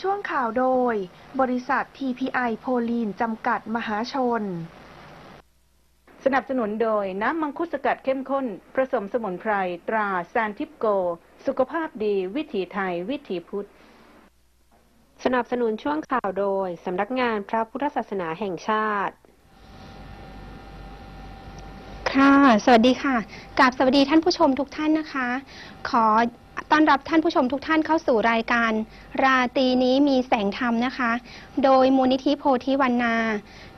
ช่วงข่าวโดย บริษัท TPI โพลีนจำกัดมหาชน สนับสนุนโดยน้ำมังคุดสกัดเข้มข้น ผสมสมุนไพร ตราซานทิปโก สุขภาพดี วิถีไทย วิถีพุทธ สนับสนุนช่วงข่าวโดย สำนักงานพระพุทธศาสนาแห่งชาติค่ะ สวัสดีค่ะกราบสวัสดีท่านผู้ชมทุกท่านนะคะ ขอ ต้อนรับท่านผู้ชมทุกท่านเข้าสู่รายการ ราตรีนี้มีแสงธรรมนะคะ โดยมูลนิธิโพธิวันนา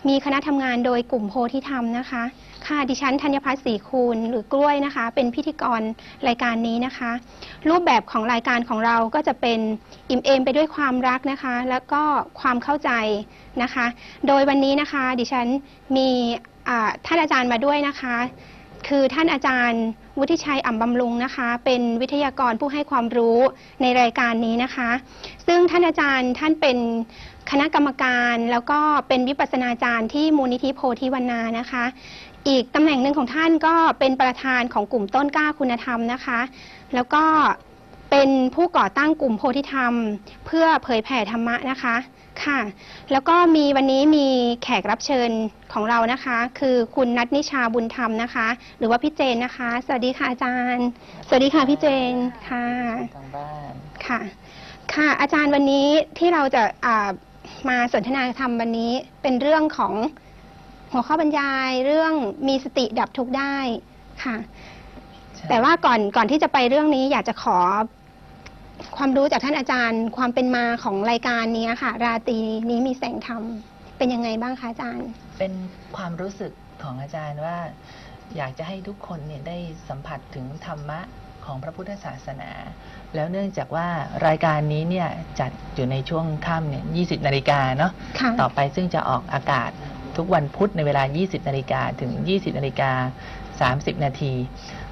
มีคณะทำงานโดยกลุ่มโพธิธรรมนะคะ ค่ะดิฉันธัญพัฒน์ศรีคูณหรือกล้วยนะคะ เป็นพิธีกรรายการนี้นะคะ รูปแบบของรายการของเราก็จะเป็นอิ่มเอมไปด้วยความรักนะคะ แล้วก็ความเข้าใจนะคะ โดยวันนี้นะคะ ดิฉันมีอ่าท่านอาจารย์มาด้วยนะคะ คือท่านอาจารย์ วุฒิชัยอ่ำบำรุงนะคะ เป็นวิทยากรผู้ให้ความรู้ในรายการนี้นะคะ ซึ่งท่านอาจารย์ท่านเป็นคณะกรรมการแล้วก็เป็นวิปัสนาจารย์ที่มูลนิธิโพธิวันนานะคะ อีกตำแหน่งหนึ่งของท่านก็เป็นประธานของกลุ่มต้นกล้าคุณธรรมนะคะ แล้วก็เป็นผู้ก่อตั้งกลุ่มโพธิธรรม เพื่อเผยแผ่ธรรมะนะคะ ค่ะ แล้วก็มีวันนี้มีแขกรับเชิญของเรานะคะ คือคุณนัทนิชาบุญธรรมนะคะ หรือว่าพี่เจนนะคะ สวัสดีค่ะอาจารย์ สวัสดีค่ะพี่เจนค่ะทางบ้านค่ะ ค่ะ อาจารย์วันนี้ที่เราจะอ่ามาสนทนาธรรมวันนี้เป็นเรื่องของหัวข้อบรรยายเรื่องมีสติดับทุกข์ได้ค่ะใช่แต่ว่าก่อนก่อนที่จะไปเรื่องนี้อยากจะขอ ความรู้จากท่านอาจารย์ ความเป็นมาของรายการนี้ค่ะ ราตรีนี้มีแสงธรรมเป็นยังไงบ้างคะอาจารย์ เป็นความรู้สึกของอาจารย์ว่า อยากจะให้ทุกคนเนี่ยได้สัมผัสถึงธรรมะของพระพุทธศาสนา แล้วเนื่องจากว่ารายการนี้เนี่ยจัดอยู่ในช่วงค่ำเนี่ย20นาฬิกาเนาะค่ะต่อไปซึ่งจะออกอากาศทุกวันพุธในเวลา 20นาฬิกาถึง 20นาฬิกา30 นาที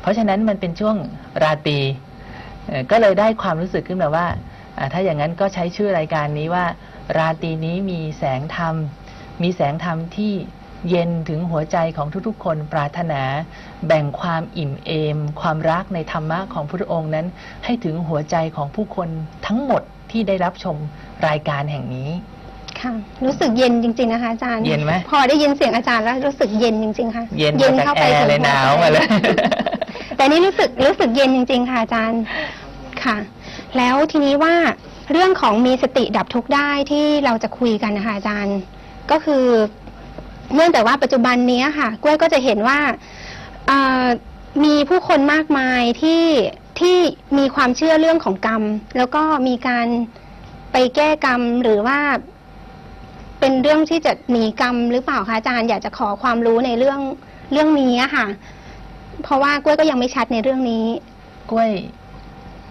เพราะฉะนั้นมันเป็นช่วงราตรี เอ่อก็เลยได้ความรู้สึกขึ้นมาว่าอ่า ถ้าอย่างนั้นก็ใช้ชื่อรายการนี้ว่า ราตรีนี้มีแสงธรรม มีแสงธรรมที่เย็นถึงหัวใจของทุกๆ คนปรารถนา แบ่งความอิ่มเอม ความรักในธรรมะของพระองค์นั้น ให้ถึงหัวใจของผู้คนทั้งหมดที่ได้รับชมรายการแห่งนี้ ค่ะ รู้สึกเย็นจริง ๆ นะคะอาจารย์เย็นไหมพอได้ยินเสียงอาจารย์แล้วรู้สึกเย็นจริง ๆ ค่ะเย็นมาจากแอร์เลยหนาวมาเลย แต่นี่รู้สึกรู้สึกเย็นจริง ๆ ค่ะอาจารย์ ค่ะ แล้วทีนี้ว่าเรื่องของมีสติดับทุกข์ได้ที่เราจะคุยกันนะคะอาจารย์ ก็คือเนื่องแต่ว่าปัจจุบันนี้ค่ะกล้วยก็จะเห็นว่ามีผู้คนมากมายที่ที่มีความเชื่อเรื่องของกรรม แล้วก็มีการไปแก้กรรมหรือว่าเป็นเรื่องที่จะหนีกรรมหรือเปล่าคะอาจารย์อยากจะขอความรู้ในเรื่องเรื่องนี้ค่ะ เพราะว่ากล้วยก็ยังไม่ชัดในเรื่องนี้ กล้วย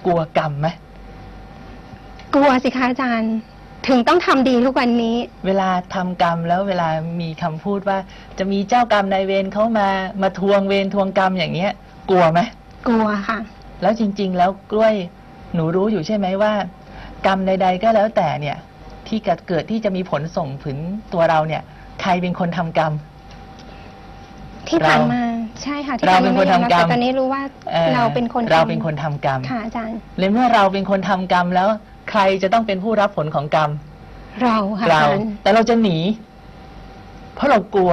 กลัวกรรมไหมกลัวสิคะอาจารย์ ถึงต้องทำดีทุกวันนี้ เวลาทำกรรมแล้วเวลามีคำพูดว่า จะมีเจ้ากรรมนายเวรเขามามาทวงเวรทวงกรรมอย่างเงี้ย กลัวไหมกลัวค่ะ แล้วจริง ๆ แล้วกล้วยหนูรู้อยู่ใช่ไหมว่า กรรมใด ๆ ก็แล้วแต่เนี่ย ที่เกิดเกิดที่จะมีผลส่งถึงตัวเราเนี่ย ใครเป็นคนทำกรรม ที่ผ่านเรามา ใช่ค่ะที่เราผ่านเป็นมาคนไม่ยอมรับทำกรรมแต่ตอนนี้รู้ว่าอ่อเราเป็นคนเราทำเป็นคนทำกรรมค่ะอาจารย์เลยเมื่อเราเป็นคนทำกรรมแล้ว ใครจะต้องเป็นผู้รับผลของกรรม เราค่ะอาเราจารย์ แต่เราจะหนี เพราะเรากลัว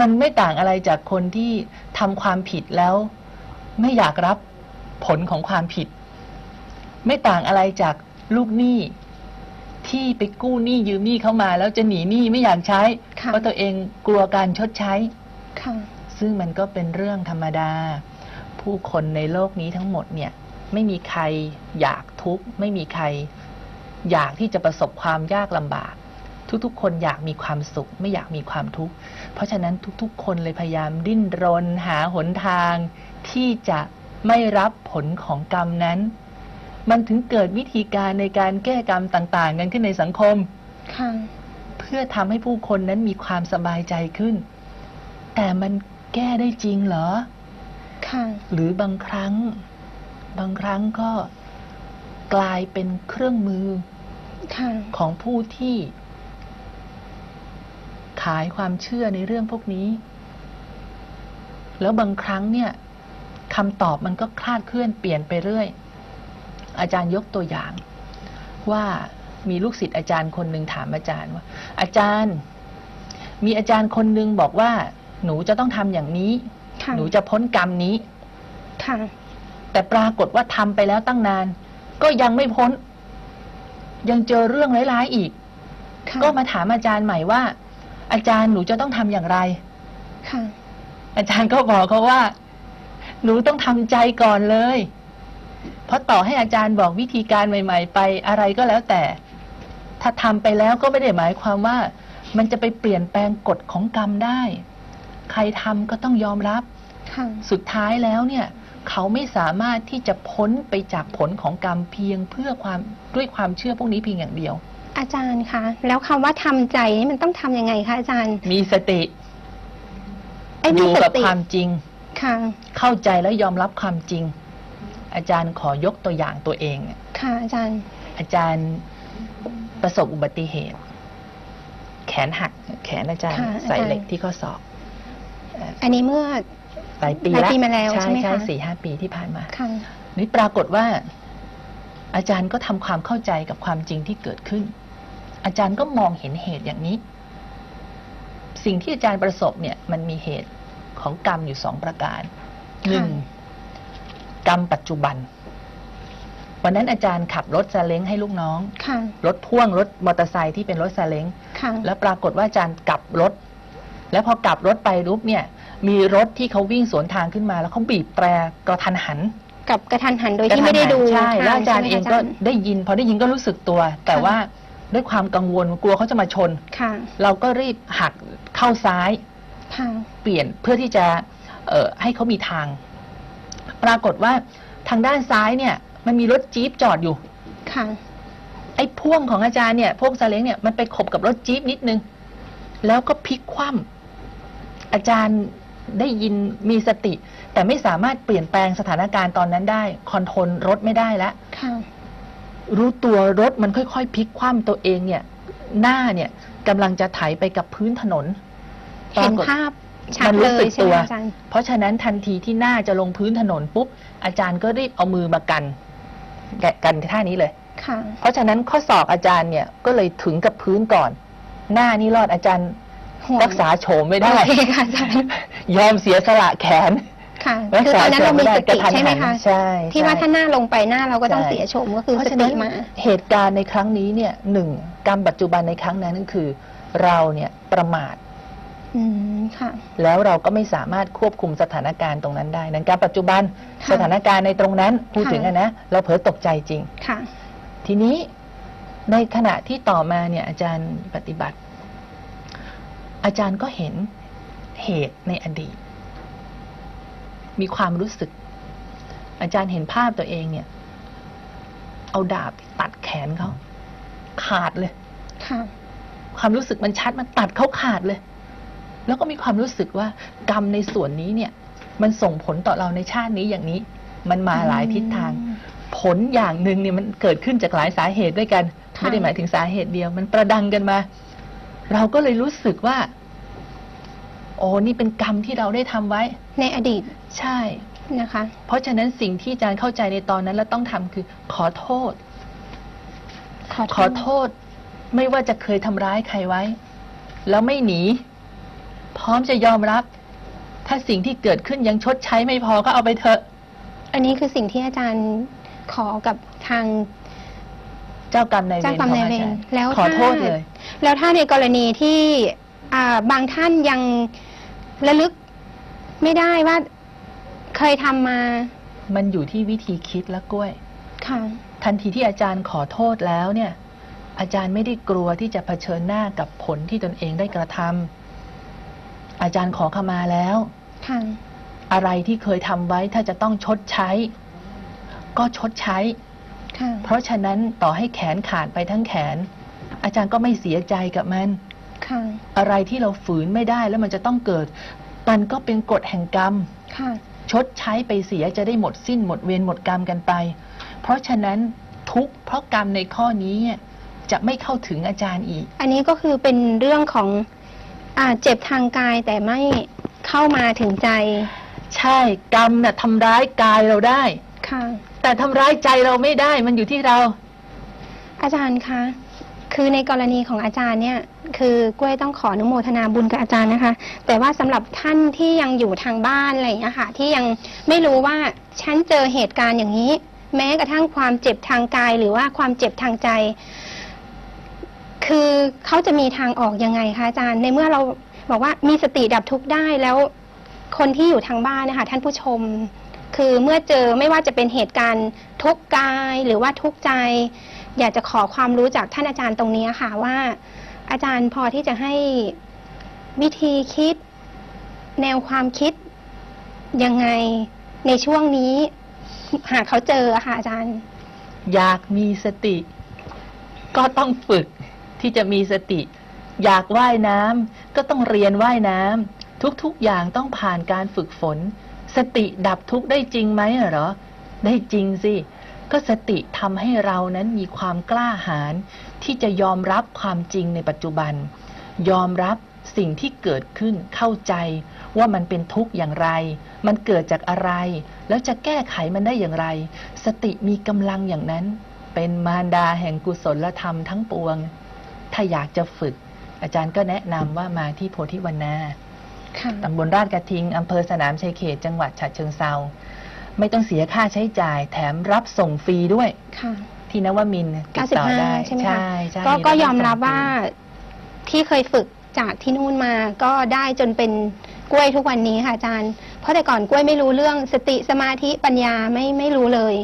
มันไม่ต่างอะไรจากคนที่ทำความผิดแล้ว ไม่อยากรับผลของความผิด ไม่ต่างอะไรจากลูกหนี้ ที่ไปกู้หนี้ยืมหนี้เข้ามา แล้วจะหนีหนี้ไม่อยากใช้ ค่ะ เพราะตัวเองกลัวการชดใช้ ค่ะ ซึ่งมันก็เป็นเรื่องธรรมดา ผู้คนในโลกนี้ทั้งหมดเนี่ยไม่มีใครอยากทุกข์ไม่มีใครอยากที่จะประสบความยากลำบาก ทุกๆ คนอยากมีความสุข ไม่อยากมีความทุกข์ เพราะฉะนั้นทุกๆ คนเลยพยายามดิ้นรนหาหนทาง ที่จะไม่รับผลของกรรมนั้น มันถึงเกิดวิธีการในการแก้กรรมต่างๆ กันขึ้นในสังคมค่ะเพื่อทำให้ผู้คนนั้นมีความสบายใจขึ้น แต่มัน แก้ได้จริงเหรอ ค่ะ หรือบางครั้ง บางครั้งก็กลายเป็นเครื่องมือ ค่ะ ของผู้ที่ ขายความเชื่อในเรื่องพวกนี้ แล้วบางครั้งเนี่ยคำตอบมันก็คลาดเคลื่อนเปลี่ยนไปเรื่อย อาจารย์ยกตัวอย่าง ว่ามีลูกศิษย์อาจารย์คนหนึ่งถามอาจารย์ว่า อาจารย์ มีอาจารย์คนหนึ่งบอกว่า หนูจะต้องทำอย่างนี้ ค่ะหนูจะพ้นกรรมนี้ ค่ะ แต่ปรากฏว่าทำไปแล้วตั้งนาน ก็ยังไม่พ้น ยังเจอเรื่องร้ายๆอีก ค่ะก็มาถามอาจารย์ใหม่ว่า อาจารย์หนูจะต้องทำอย่างไร ค่ะ อาจารย์ก็บอกเขาว่า หนูต้องทำใจก่อนเลย เพราะต่อให้อาจารย์บอกวิธีการใหม่ ๆ ไปอะไรก็แล้วแต่ ถ้าทำไปแล้วก็ไม่ได้หมายความว่า มันจะไปเปลี่ยนแปลงกฎของกรรมได้ ใครทำก็ต้องยอมรับ ค่ะ สุดท้ายแล้วเนี่ยเขาไม่สามารถที่จะพ้นไปจากผลของกรรมเพียงเพื่อความด้วยความเชื่อพวกนี้เพียงอย่างเดียว อาจารย์คะ แล้วคำว่าทำใจนี่มันต้องทำยังไงคะอาจารย์มีสติไอ้อมียู่สกับติความจริง ค่ะ เข้าใจและยอมรับความจริง อาจารย์ขอยกตัวอย่างตัวเองเนี่ยค่ะ อาจารย์ อาจารย์ประสบอุบัติเหตุ แขนหัก แขนอาจารย์ค่ะอาจารย์ ใส่เหล็กที่ข้อศอก อันนี้เมื่อหลายปีหลายแล้วปีมาแล้วใช่ใช่ไหมใช่คะสี่ห้าปีที่ผ่านมาค่ะนี่ปรากฏว่า อาจารย์ก็ทำความเข้าใจกับความจริงที่เกิดขึ้น อาจารย์ก็มองเห็นเหตุอย่างนี้ สิ่งที่อาจารย์ประสบเนี่ยมันมีเหตุของกรรมอยู่สองประการหนึ่งกรรมปัจจุบัน วันนั้นอาจารย์ขับรถซาเล้งให้ลูกน้องค่ะรถพ่วงรถมอเตอร์ไซค์ที่เป็นรถซาเล้งค่ะแล้วปรากฏว่าอาจารย์กลับรถ แล้วพอกลับรถไปรูปเนี่ย มีรถที่เขาวิ่งสวนทางขึ้นมา แล้วเขาบีบแตรกระทันหันกับกระทันหันโดยที่ไม่ได้ดูใช่ทแล้วอาจารย์ใช่เอไหมงคะก็อาจารย์ได้ยิน พอได้ยินก็รู้สึกตัว แต่ค่ะว่าด้วยความกังวลกลัวเขาจะมาชนค่ะเราก็รีบหักเข้าซ้ายค่ะเปลี่ยนเพื่อที่จะเอ่อให้เขามีทาง ปรากฏว่าทางด้านซ้ายเนี่ย มันมีรถจี๊ปจอดอยู่ค่ะไอ้พ่วงของอาจารย์เนี่ยพวกซาเล้งเนี่ยมันไปขบกับรถจี๊ปนิดนึง แล้วก็พลิกคว่ำ อาจารย์ได้ยินมีสติ แต่ไม่สามารถเปลี่ยนแปลงสถานการณ์ตอนนั้นได้คอนโทรลรถไม่ได้แล้วค่ะ รู้ตัวรถมันค่อยๆพลิกคว่ำตัวเองเนี่ย หน้าเนี่ยกำลังจะไถไปกับพื้นถนนเห็นปรากฏ ภาพชัมัดนเลรู้สึยกใช่ตัไหมว อาจารย์ เพราะฉะนั้นทันทีที่หน้าจะลงพื้นถนนปุ๊บ อาจารย์ก็รีบเอามือมากันแกะกันท่านี้เลย ค่ะ เพราะฉะนั้นข้อศอกอาจารย์เนี่ยก็เลยถึงกับพื้นก่อน หน้านี่รอดอาจารย์ห่วง รักษาโฉมไม่ได้โอเคค่ะอาจารย์ยอมเสียสละแขน ค่ะรักคือษาตอนนั้นโฉเรามมีไม่ได้สกระติทันใช่ไหมหันคะใช่ที่ว่าใช่ ถ้าหน้าลงไปหน้าเราก็ต้องใช่ เสียโฉมก็คือเพราะสฉะตินั้นมา เหตุการณ์ในครั้งนี้เนี่ยหนึ่งกรรมปัจจุบันในครั้งนั้นก็คือ เราเนี่ยประมาทอืมค่ะ แล้วเราก็ไม่สามารถควบคุมสถานการณ์ตรงนั้นได้ในการปัจจุบันค่ะสถานการณ์ในตรงนั้นพูดค่ะ ถึงอะนะเราเผลอตกใจจริง ค่ะ ทีนี้ในขณะที่ต่อมาเนี่ยอาจารย์ปฏิบัติ อาจารย์ก็เห็นเหตุในอดีต มีความรู้สึก อาจารย์เห็นภาพตัวเองเนี่ย เอาดาบตัดแขนเขาขาดเลยค่ะความรู้สึกมันชัดมันตัดเขาขาดเลย แล้วก็มีความรู้สึกว่ากรรมในส่วนนี้เนี่ย มันส่งผลต่อเราในชาตินี้อย่างนี้ มันมาหลายทิศทาง ผลอย่างหนึ่งเนี่ยมันเกิดขึ้นจากหลายสาเหตุด้วยกันค่ะไม่ได้หมายถึงสาเหตุเดียว มันประดังกันมา เราก็เลยรู้สึกว่า โอ้นี่เป็นกรรมที่เราได้ทำไว้ ในอดีตใช่ นะคะ เพราะฉะนั้นสิ่งที่อาจารย์เข้าใจในตอนนั้นแล้วต้องทำคือ ขอโทษขอขอโทษ ไม่ว่าจะเคยทำร้ายใครไว้ แล้วไม่หนี พร้อมจะยอมรับ ถ้าสิ่งที่เกิดขึ้นยังชดใช้ไม่พอก็เอาไปเถอะ อันนี้คือสิ่งที่อาจารย์ขอกับทาง เจ้ากรรมนายเวรเจ้ากรรมนายเวรของอจรย์แล้วขอถ้าโทษเลย แล้วถ้าในกรณีที่อ่าบางท่านยัง ระลึกไม่ได้ว่าเคยทำมามันอยู่ที่วิธีคิดและกล้วย ค่ะ ทันทีที่อาจารย์ขอโทษแล้วเนี่ย อาจารย์ไม่ได้กลัวที่จะเผชิญหน้ากับผลที่ตนเองได้กระทำอาจารย์ขอขมาแล้ว ค่ะ อะไรที่เคยทำไว้ถ้าจะต้องชดใช้ ก็ชดใช้ ค่ะ เพราะฉะนั้นต่อให้แขนขาดไปทั้งแขน อาจารย์ก็ไม่เสียใจกับมัน ค่ะ อะไรที่เราฝืนไม่ได้แล้วมันจะต้องเกิด มันก็เป็นกฎแห่งกรรม ค่ะ ชดใช้ไปเสียจะได้หมดสิ้นหมดเวรหมดกรรมกันไป เพราะฉะนั้นทุกข์เพราะกรรมในข้อนี้เนี่ยจะไม่เข้าถึงอาจารย์อีก อันนี้ก็คือเป็นเรื่องของอ่าเจ็บทางกายแต่ไม่เข้ามาถึงใจ ใช่กรรมน่ะทำร้ายกายเราได้ ค่ะ แต่ทำร้ายใจเราไม่ได้มันอยู่ที่เรา อาจารย์คะ คือในกรณีของอาจารย์เนี่ยคือกล้วยต้องขออนุโมทนาบุญกับอาจารย์นะคะ แต่ว่าสำหรับท่านที่ยังอยู่ทางบ้านอะไรอย่างเงี้ค่ะที่ยังไม่รู้ว่าฉันเจอเหตุการณ์อย่างนี้ แม้กระทั่งความเจ็บทางกายหรือว่าความเจ็บทางใจ คือเขาจะมีทางออกยังไงคะอาจารย์ ในเมื่อเราบอกว่ามีสติดับทุกข์ได้แล้ว คนที่อยู่ทางบ้านนะคะ ท่านผู้ชม คือเมื่อเจอไม่ว่าจะเป็นเหตุการณ์ทุกกายหรือว่าทุกใจ อยากจะขอความรู้จากท่านอาจารย์ตรงนี้ค่ะว่า อาจารย์พอที่จะให้วิธีคิด แนวความคิดยังไงในช่วงนี้ หากเขาเจอค่ะอาจารย์ อยากมีสติ ก็ต้องฝึกที่จะมีสติ อยากว่ายน้ำก็ต้องเรียนว่ายน้ำทุกๆอย่างต้องผ่านการฝึกฝน สติดับทุกข์ได้จริงไหมเหรอ ได้จริงสิ ก็สติทำให้เรานั้นมีความกล้าหาญที่จะยอมรับความจริงในปัจจุบัน ยอมรับสิ่งที่เกิดขึ้นเข้าใจว่ามันเป็นทุกข์อย่างไร มันเกิดจากอะไร แล้วจะแก้ไขมันได้อย่างไร สติมีกำลังอย่างนั้น เป็นมารดาแห่งกุศลธรรมทั้งปวง ถ้าอยากจะฝึก อาจารย์ก็แนะนำว่ามาที่โพธิวันนาค่ะตำบลราชกระทิงอำเภอสนามชัยเขตจังหวัดฉะเชิงเซา ไม่ต้องเสียค่าใช้จ่ายแถมรับส่งฟรีด้วย ค่ะที่นวมินทร์ติดต่อได้95ใช่ไหมคะ ใช่ใช่ก็ก็รับยอมรับส่งฟว่าที่เคยฝึกจากที่นู่นมาก็ได้จนเป็นกล้วยทุกวันนี้ค่ะอาจารย์ เพราะแต่ก่อนกล้วยไม่รู้เรื่องสติสมาธิปัญญาไม่ไม่รู้เลย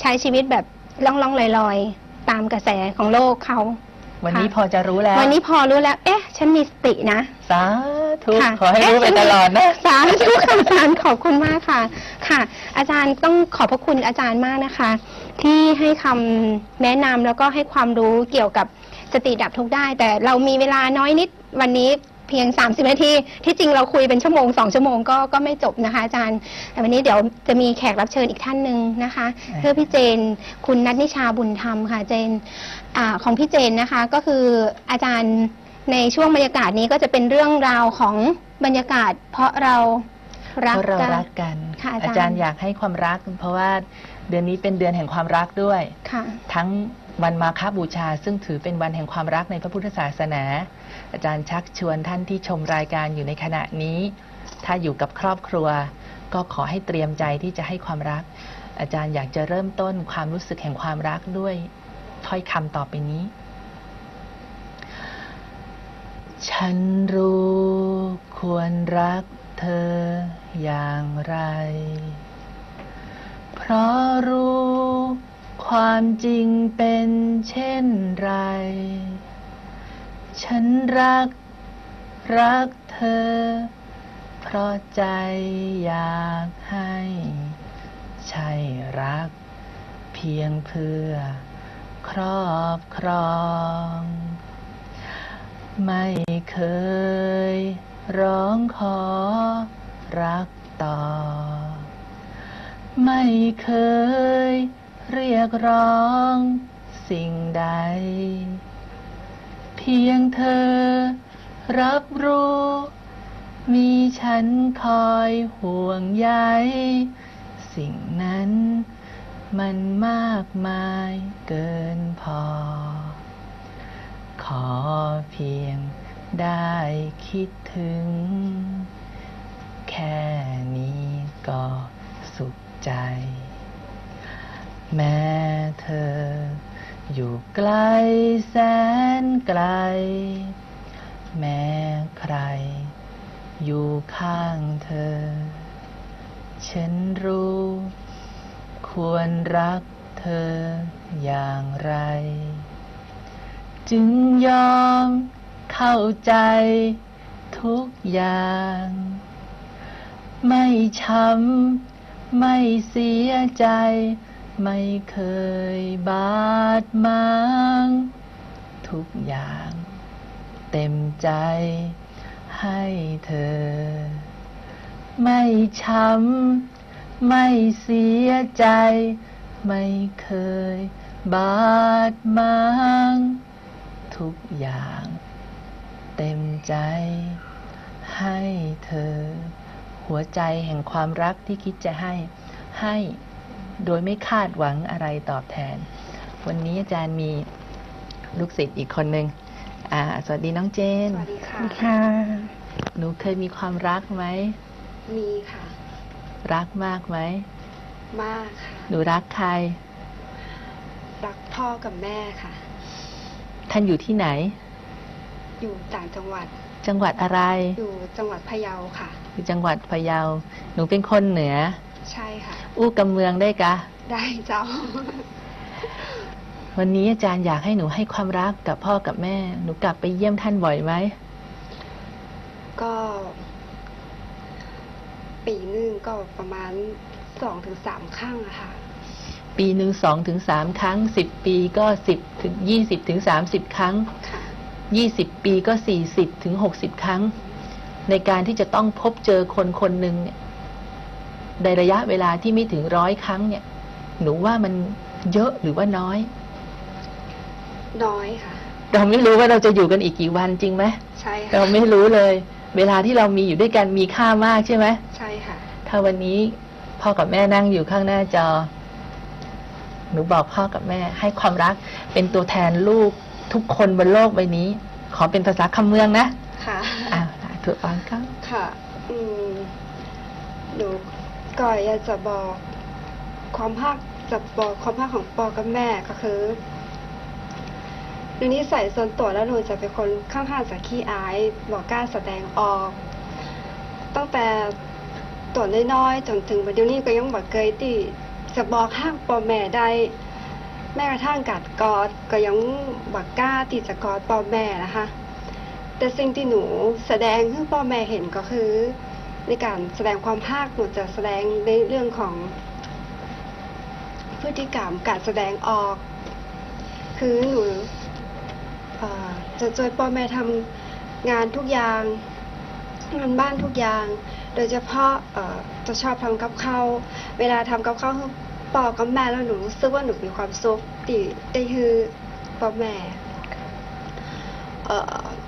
ใช้ชีวิตแบบล่องล่องลอยลอยๆ ตามกระแสของโลกเขา วันนี้ค่ะพอจะรู้แล้ว วันนี้พอรู้แล้ว เอ๊ะ ฉันมีสตินะ สาธุค่ะขอให้รู้ไปเะตลอดนะ สาธุค่ะอาจารย์ขอบคุณมากค่ะ ค่ะ อาจารย์ต้องขอบพระคุณอาจารย์มากนะคะ ที่ให้คำแนะนำแล้วก็ให้ความรู้เกี่ยวกับสติดับทุกข์ได้ แต่เรามีเวลาน้อยนิดวันนี้เพียง 30 นาที ที่จริงเราคุยเป็นชั่วโมง 2 ชั่วโมงก็ก็ไม่จบนะคะอาจารย์ แต่วันนี้เดี๋ยวจะมีแขกรับเชิญอีกท่านหนึ่งนะคะอ่าเพื่อพี่เจน คุณนัทนิชาบุญธรรมค่ะเจนอาของพี่เจนนะคะ ก็คืออาจารย์ในช่วงบรรยากาศนี้ก็จะเป็นเรื่องราวของบรรยากาศ เพราะเรารักเพราะเรากันรักกันค่ะอาจารย์อาจารย์อยากให้ความรัก เพราะว่าเดือนนี้เป็นเดือนแห่งความรักด้วยค่ะทั้งวันมาฆบูชา ซึ่งถือเป็นวันแห่งความรักในพระพุทธศาสนา อาจารย์ชักชวนท่านที่ชมรายการอยู่ในขณะนี้ ถ้าอยู่กับครอบครัว ก็ขอให้เตรียมใจที่จะให้ความรัก อาจารย์อยากจะเริ่มต้นความรู้สึกแห่งความรักด้วยถ้อยคำต่อไปนี้ ฉันรู้ควรรักเธออย่างไร เพราะรู้ความจริงเป็นเช่น ฉันรัก รักเธอ เพราะใจอยากให้ ใช่รัก เพียงเพื่อ ครอบครอง ไม่เคย ร้องขอ รักต่อ ไม่เคย เรียกร้อง สิ่งใด พียงเธอ รับรู้ มีฉันคอยห่วงใยสิ่งนั้นมันมากมายเกินพอ ขอเพียงได้คิดถึง แค่นี้ก็สุขใจ แม้เธอ อยู่ไกลแสนไกล แม้ใคร อยู่ข้างเธอ ฉันรู้ ควรรักเธออย่างไร จึงยอมเข้าใจทุกอย่าง ไม่ช้ำไม่เสียใจ ไม่เคยบาดหมางทุกอย่าง เต็มใจให้เธอ ไม่ช้ำ ไม่เสียใจ ไม่เคยบาดหมางทุกอย่าง เต็มใจ ให้เธอ หัวใจแห่งความรักที่คิดจะให้ให้ โดยไม่คาดหวังอะไรตอบแทน วันนี้อาจารย์มีลูกศิษย์อีกคนหนึ่งอ่าสวัสดีน้องเจน สวัสดีค่ะค่ะ หนูเคยมีความรักไหม มีค่ะ รักมากไหม มากค่ะ หนูรักใคร รักพ่อกับแม่ค่ะ ท่านอยู่ที่ไหน อยู่ต่างจังหวัด จังหวัดอะไร อยู่จังหวัดพะเยาค่ะ อยู่จังหวัดพะเยา หนูเป็นคนเหนือ ใช่ค่ะ อู้กำเมืองได้กะ ได้เจ้า วันนี้อาจารย์อยากให้หนูให้ความรักกับพ่อกับแม่ หนูกลับไปเยี่ยมท่านบ่อยไหม ก็ ปีหนึงก็ประมาณสองถึงสามครั้งอะค่ะ ปีหนึ่งสองถึงสามครั้งสิบปีก็สิบถึงยี่สิบถึงสามสิบครั้ง ค่ะ ยี่สิบปีก็สี่สิบถึงหกสิบครั้ง ในการที่จะต้องพบเจอคนคนหนึ่งเนี่ย ในระยะเวลาที่ไม่ถึงร้อยครั้งเนี่ย หนูว่ามันเยอะหรือว่าน้อย น้อยค่ะ เราไม่รู้ว่าเราจะอยู่กันอีกกี่วันจริงไหมใช่ค่ะเราไม่รู้เลย เวลาที่เรามีอยู่ด้วยกันมีค่ามากใช่ไหมใช่ค่ะ ถ้าวันนี้พ่อกับแม่นั่งอยู่ข้างหน้าจอ หนูบอกพ่อกับแม่ ให้ความรักเป็นตัวแทนลูกทุกคนบนโลกใบนี้ ขอเป็นภาษาคำเมืองนะ ค่ะ อ่าถูกต้องครับค่ะ อืมหนู ก็อยากจะบอก ความภาคจะบอกความภาคของปอกับแม่ก็คือหนูนิสัยส่วนตัวแล้วหนูจะเป็นคนค่อนข้างจะขี้อายบอกกล้าแสดงออก ตั้งแต่ตัวน้อยๆจนถึงปัจจุบันนี้ก็ยังบอกเคยที่จะบอกห้างปอแม่ได้แม้กระทั่งกัดกอดก็ยังบอกกล้าที่จะกอดปอแม่นะคะ แต่สิ่งที่หนูแสดงให้พ่อแม่เห็นก็คือ ในการแสดงความภาคหนูจะแสดงในเรื่องของพฤติกรรมการแสดงออก คือหนูจะช่วยพ่อแม่ทำงานทุกอย่างงานบ้านทุกอย่าง โดยเฉพาะจะชอบทำกับข้าวเวลาทำกับข้าวให้พ่อกับแม่แล้วหนูรู้สึกว่าหนูมีความสุขที่ได้คือพ่อแม่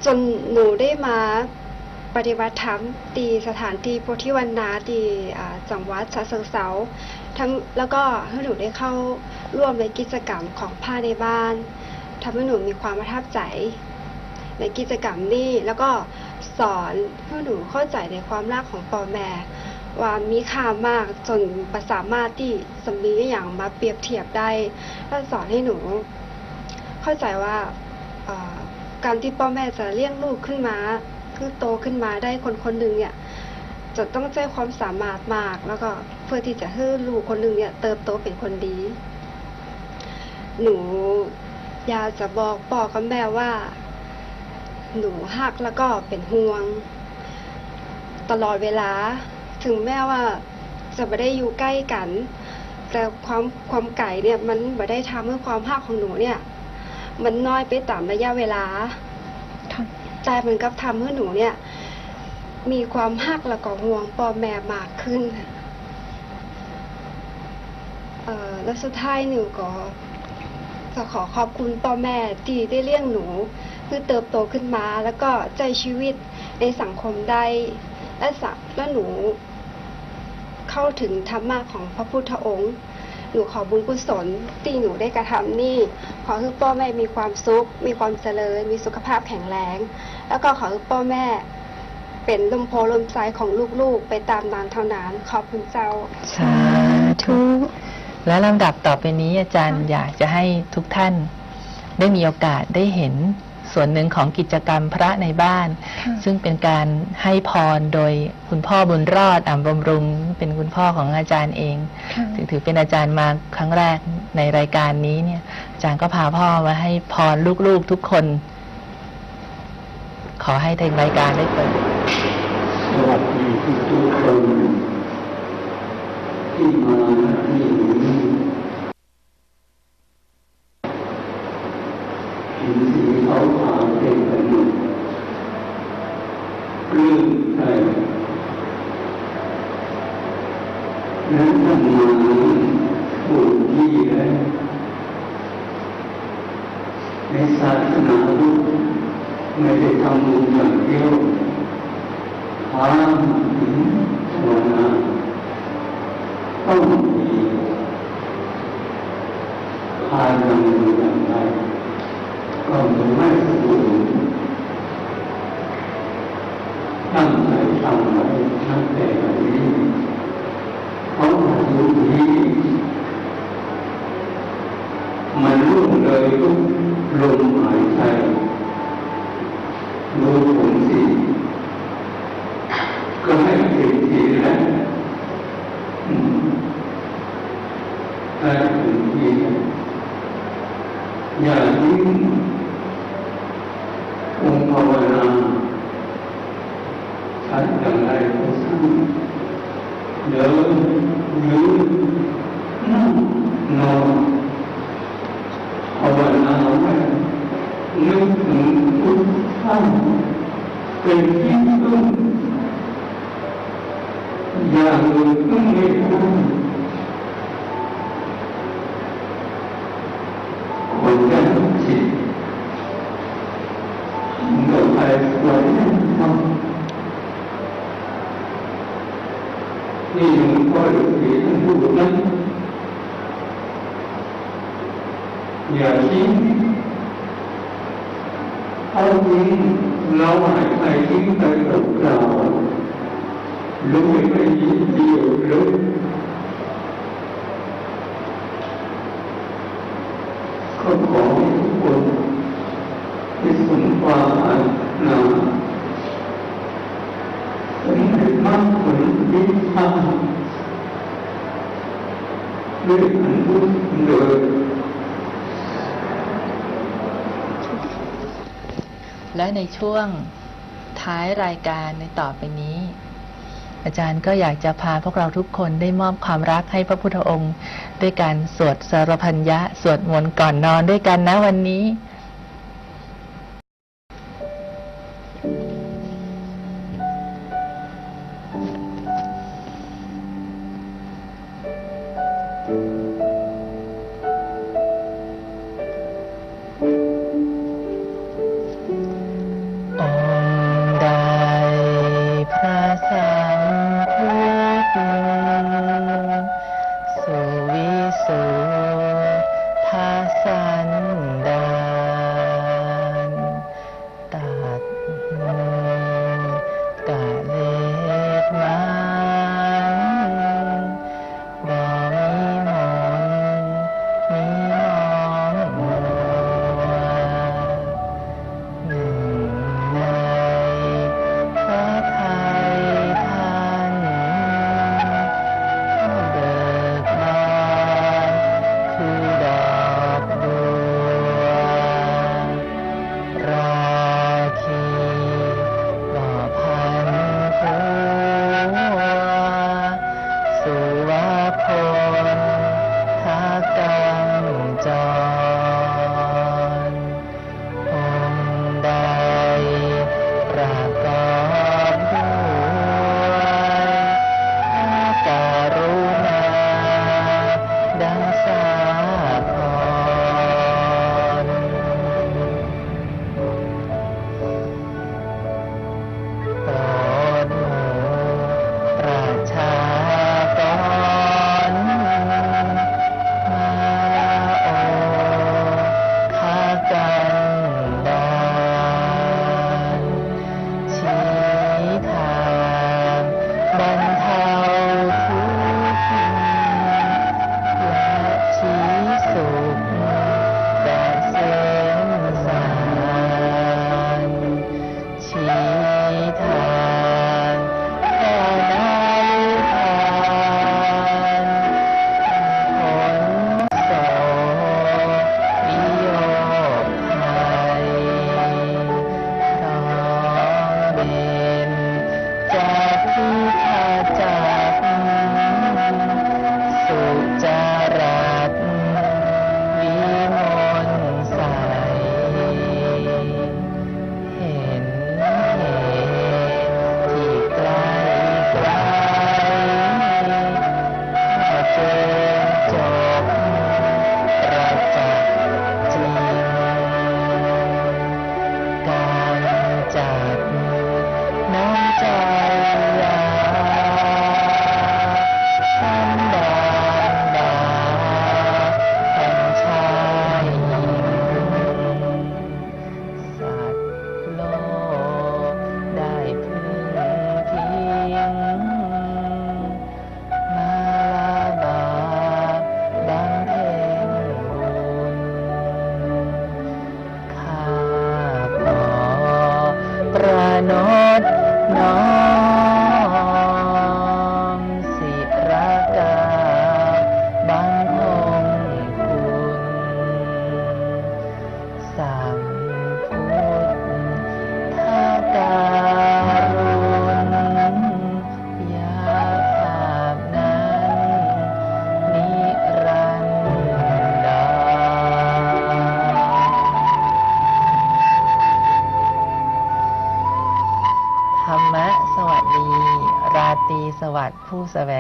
จนหนูได้มา ปฏิบัติธรรมตีสถานที่โพธิวันนาตีจังหวัดฉะเชิงเซาทั้งแล้วก็ให้หนูได้เข้าร่วมในกิจกรรมของผ้าในบ้านทำให้หนูมีความประทับใจ ในกิจกรรมนี้แล้วก็สอนให้หนูเข้าใจในความรักของพ่อแม่ว่ามีค่ามากจนประสามารถที่สมีอย่างมาเปรียบเทียบได้และสอนให้หนู เข้าใจว่าการที่พ่อแม่จะเลี้ยงลูกขึ้นมา คือโตขึ้นมาได้คนคนหนึ่งเนี่ยจะต้องใช้ความสามารถมาก แล้วก็เพื่อที่จะให้ลูกคนหนึ่งเนี่ย เติบโตเป็นคนดี หนูอยากจะบอกพ่อกับแม่ว่า หนูหักแล้วก็เป็นห่วง ตลอดเวลา ถึงแม้ว่าจะไม่ได้อยู่ใกล้กัน แต่ความความไก่เนี่ยมันไม่ได้ทำให้ความภาคของหนูเนี่ย มันน้อยไปตามระยะเวลาค่ะ แต่มันก็ทำให้หนูเนี่ย มีความหักแล้วก็ห่วงพ่อแม่มากขึ้นเอ่อแล้วสุดท้ายหนูก็จะขอขอบคุณพ่อแม่ที่ได้เลี้ยงหนูคือเติบโตขึ้นมา แล้วก็ใจชีวิตในสังคมได้และสักและหนู เข้าถึงธรรมะของพระพุทธองค์หนูขอบุญกุศลที่หนูได้กระทำนี่ ขอให้พ่อแม่มีความสุข มีความเจริญ มีสุขภาพแข็งแรง แล้วก็ขอให้พ่อแม่ เป็นลมโพลมใจของลูกๆ ไปตามนานเท่านานขอบคุณเจ้า สาธุ และลำดับต่อไปนี้อาจารย์อยากจะให้ทุกท่าน ได้มีโอกาสได้เห็นส่วนหนึ่งของกิจกรรมพระในบ้านค่ะซึ่งเป็นการให้พรโดยคุณพ่อบุญรอดอ่ำบำรุง เป็นคุณพ่อของอาจารย์เองค่ะถือถือเป็นอาจารย์มาครั้งแรกในรายการนี้เนี่ยอาจารย์ก็พาพ่อมาให้พรลูกๆทุกคน ขอให้ทางรายการได้เปิดสวัสดีทุกคนที่มาที่นี่เห็นสีขาวขาวๆเป็นขนมปลื้มใจนั้นทำงานถูกที่แล้วในศาสนาพุทธ ไม่ได้ทำบุญอย่างเดียวทางถึงภาวนาต้องมีทานอย่างหนึ่อย่างใดก็ำไม่สูญตั้งใจทำไว้ตั้งแต่วันนี้เพราะอายุนี้มันล่วงเลยทุกลมหายใจดูผมสิก็ให้สิบทีแล้วอืมให้ถึงทีอย่าทิ้งองค์ภาวนาใช้อย่างไรก็ช่างเดินยืนนั่งนอนภาวนาไว้นึกถึงพุทธท่านเป็นที่พึ่งอย่างอื่นพึ่งไม่ได้คนแก่จิตเมื่อไปสวยทำ นี่หลวงพ่อฤาษีท่านพูดนั้นอย่าทิ้งเอาทิ้งเราหายใจทิ้งไปเปล่าๆรู้ไม่ยินเดีรู้ก็ขอให้ทุกคนที่สมความปรารถนาสำเร็จมากผลวิชาด้วยอันบุญโดย และในช่วงท้ายรายการในต่อไปนี้ อาจารย์ก็อยากจะพาพวกเราทุกคนได้มอบความรักให้พระพุทธองค์ ด้วยการสวดสารพันยะสวดมนต์ก่อนนอนด้วยกันนะวันนี้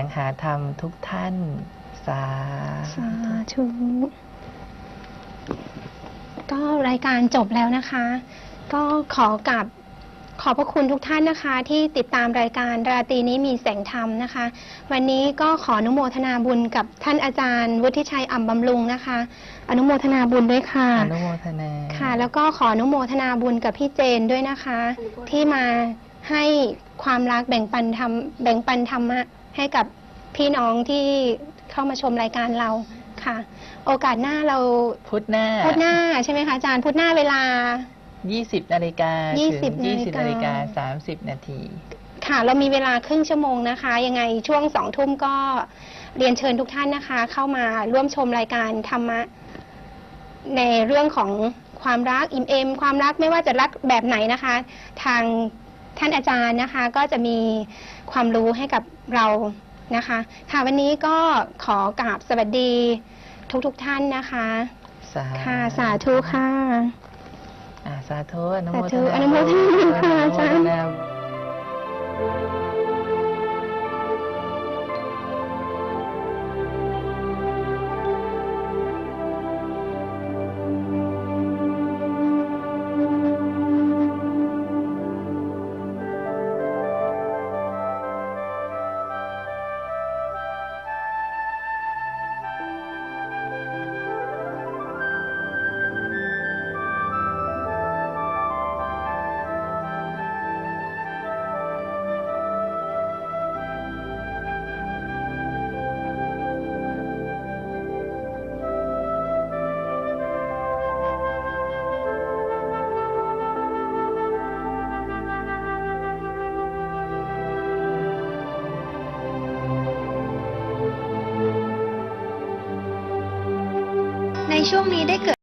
งหาธรรมทุกท่าน สาสาธุก็รายการจบแล้วนะคะ ก็ขอกับขอบพระคุณทุกท่านนะคะที่ติดตามรายการราตรีนี้มีแสงธรรมนะคะ วันนี้ก็ขออนุโมทนาบุญกับท่านอาจารย์ วุฒิชัยอ่ำบำรุงนะคะ อนุโมทนาบุญด้วยค่ะอนุโมทนาค่ะ แล้วก็ขออนุโมทนาบุญกับพี่เจนด้วยนะคะ ที่มาให้ความรักแบ่งปันธรรมแบ่งปันธรรมะ ให้กับพี่น้องที่เข้ามาชมรายการเราค่ะ โอกาสหน้าเราพุธหน้าพุธหน้าใช่ไหมคะอาจารย์พุธหน้าเวลา 20นาฬิกายี่ถึสิบงนาฬิกา20นาฬิกา30 นาทีค่ะ เรามีเวลาครึ่งชั่วโมงนะคะ ยังไงช่วงสองทุ่มก็เรียนเชิญทุกท่านนะคะ เข้ามาร่วมชมรายการธรรมะ ในเรื่องของความรักอิมเอม ความรักไม่ว่าจะรักแบบไหนนะคะ ทาง ท่านอาจารย์นะคะก็จะมีความรู้ให้กับเรานะคะค่ะวันนี้ก็ขอกราบสวัสดีทุกๆทท่านนะคะสาค่ะสาธุค่ะอ่าสาธุอนุโมสาทธุนาอนุโมทนาค่ะอาจารย์ ช่วงนี้ได้เกิด